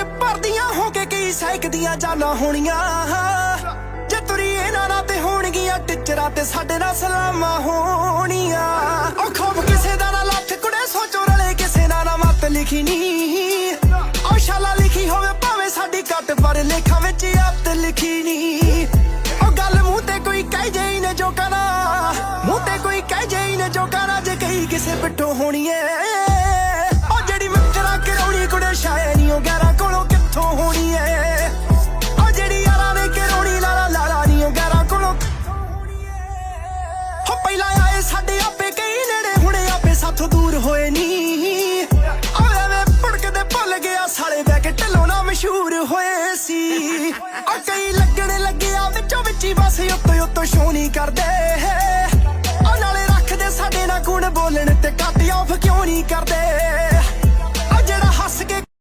ਪਿੱਛੇ ਪਰਦੀਆਂ ਹੋ ਕੇ ਕਈ ਸੈਕਦੀਆਂ ਜਾਨਾਂ ਹੋਣੀਆਂ। ਜੇ ਤੁਰੀ ਇਹਨਾਂ ਨਾਲ ਤੇ ਹੋਣਗੀਆਂ ਟਿਚਰਾਂ ਤੇ ਸਾਡੇ ਨਾਲ ਸਲਾਮਾਂ ਹੋਣੀਆਂ। ਉਹ ਖੋਬ ਕਿਸੇ ਦਾ ਨਾ ਲੱਥ, ਕੁੜੇ ਸੋਚੋ ਰਲੇ ਕਿਸੇ ਨਾਲ ਨਾ ਮਤ ਲਿਖੀ ਨਹੀਂ ਉਹ ਸ਼ਾਲਾ ਲਿਖੀ ਹੋਵੇ ਭਾਵੇਂ ਸਾਡੀ ਕੱਟ ਪਰ ਲੇਖਾਂ ਵਿੱਚ ਅੱਤ ਲਿਖੀ ਨੀ। ਉਹ ਗੱਲ ਮੂੰਹ ਤੇ ਕੋਈ ਕਹਿ ਜਾਈ ਨੇ ਜੋ ਕਹਣਾ ਮੂੰਹ ਤੇ ਕੋਈ ਕਹਿ ਜਾਈ ਨੇ ਜੋ ਕਹਣਾ ਜੇ ਕਹੀ ਕਿਸੇ ਪਿੱਟੋਂ ਹੋਣੀ ਏ ਉਹ ਜਿਹੜੀ ਮਿੱਤਰਾ ਕਰੋਣੀ ਕੁੜੇ ਸ਼ਾਇ ਉਹ ਗੈਰਾਂ ਸਾਡੇ ਆਪੇ ਕਈ ਨੇੜੇ ਹੁਣੇ ਆਪੇ ਸਾਥੋਂ ਦੂਰ ਹੋਏ ਨੀ। ਆਵੇ ਵੇ ਭੁੜਕਦੇ ਭੁੱਲ ਗਿਆ, ਸਾਲੇ ਬੈ ਕੇ ਢਿੱਲੋਂ ਨਾ ਮਸ਼ਹੂਰ ਹੋਏ ਸੀ। ਉਹ ਕਈ ਲੱਗਣ ਲੱਗਿਆ, ਵਿੱਚੋਂ ਵਿੱਚ ਹੀ ਬਸ ਉੱਤੋਂ ਉੱਤੋਂ ਸ਼ੋ ਕਰਦੇ। ਉਹ ਨਾਲੇ ਰੱਖਦੇ ਸਾਡੇ ਨਾਲ ਗੁਣ ਬੋਲਣ ਤੇ ਕੱਟ ਆਫ ਕਿਉਂ ਨਹੀਂ ਕਰਦੇ?